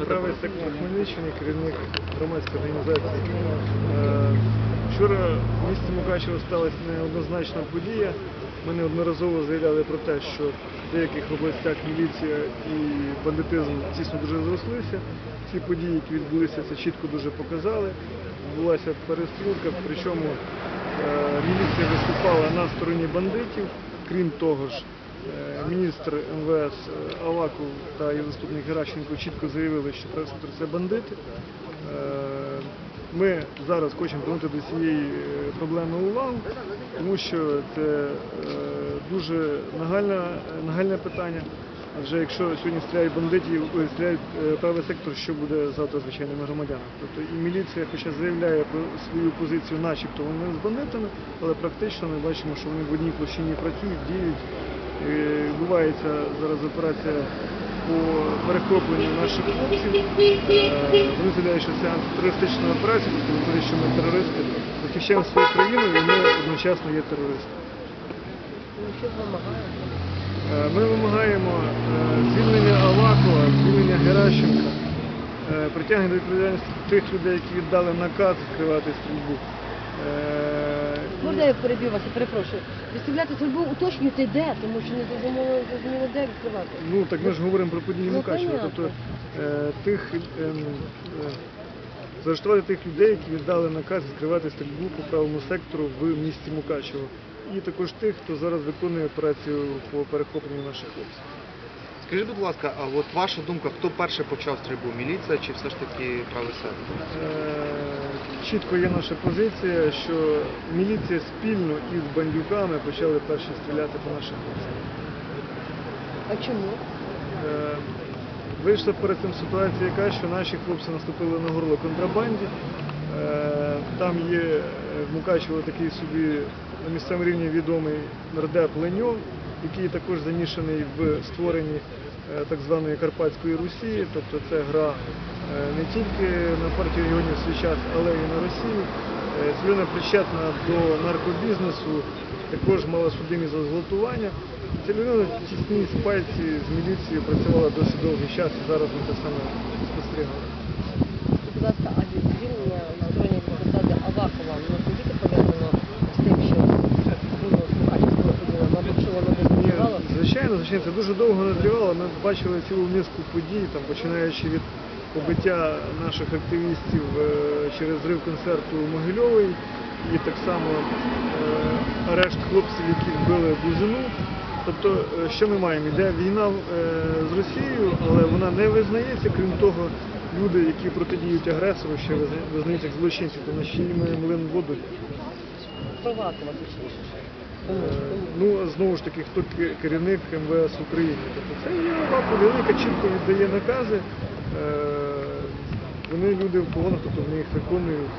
Правий сектор Хмельниччини, керівник громадської організації. Е, Вчора в місті Мукачево сталася неоднозначна подія. Ми неодноразово заявляли про те, що в деяких областях міліція і бандитизм дійсно дуже зрослися. Ці події, які відбулися, це чітко дуже показали. Відбулася перестрілка, причому е, міліція виступала на стороні бандитів. Крім того ж, Міністр МВС е, Аваков та його заступник Геращенко чітко заявили, що це бандити. Е, Ми зараз хочемо звернути до цієї е, проблеми увагу, тому що це е, дуже нагальне, нагальне питання. Адже якщо сьогодні стріляють бандитів, стріляють е, правий сектор, що буде завтра звичайними громадянами? Тобто і міліція, хоча заявляє про свою позицію, начебто вони з бандитами, але практично ми бачимо, що вони в одній площині працюють, діють. Е, Відбувається зараз операція по перехопленню наших хлопців. Е, Вони заявляють, що це антитерористична операція, тобто виходить, що ми терористи захищаємо свою країну і ми одночасно є терористами. Ну? Е, Ми вимагаємо звільнення Авакова, звільнення Геращенка, притягнення до відповідальності тих людей, які віддали наказ відкривати стрільбу. Можна я переб'ю вас, я перепрошую. Виставляти стрільбу, уточнюйте де, тому що не зрозуміло, зрозуміло де відкривати. Ну так ми ж говоримо про події Ну, Мукачева. Тобто е, тих ем, е, заарештувати тих людей, які віддали наказ відкривати стрільбу по правому сектору в місті Мукачево. І також тих, хто зараз виконує операцію по перехопленню наших хлопців. Скажіть, будь ласка, а от ваша думка, хто перший почав стрільбу? Міліція чи все ж таки правий сектор? Е, Чітко є наша позиція, що міліція спільно із бандюками почали перші стріляти по наших хлопцях. А чому? Е, Вийшла перед цим ситуація яка, що наші хлопці наступили на горло контрабанді. Е, Там є е, в Мукачево такий собі на місцевому рівні відомий нардеп Леньов, який також замішаний в створенні е, так званої Карпатської Русі, тобто це гра е, не тільки на партію регіонів свій час, але і на Росію. Е, людина причетна до наркобізнесу, також мала судимі за зґвалтування. Ця людина в тісній спальці з міліцією працювала досить довгий час і зараз ми це саме спостерігали. Будь ласка, а від звільнення на стороні посади Авакова не тільки пов'язано з тим, що було з Мукачевського поділа, мабуть, що воно не Ні, спрацювало? Це дуже довго не тривало. Ми бачили цілу низку подій, там, починаючи від побиття наших активістів е, через зрив концерту у Могильовій і так само е, арешт хлопців, які вбили Бузину. Тобто, е, що ми маємо? Йде війна з Росією, але вона не визнається. Крім того, люди, які протидіють агресору, ще визнаються як злочинці, то на чиї ми млин воду. Про Е. Ну, знову ж таки, хто керівник МВС України. Тобто це є лапа велика, чітко віддає накази. Е, Вони люди в погонах, тобто вони їх виконують.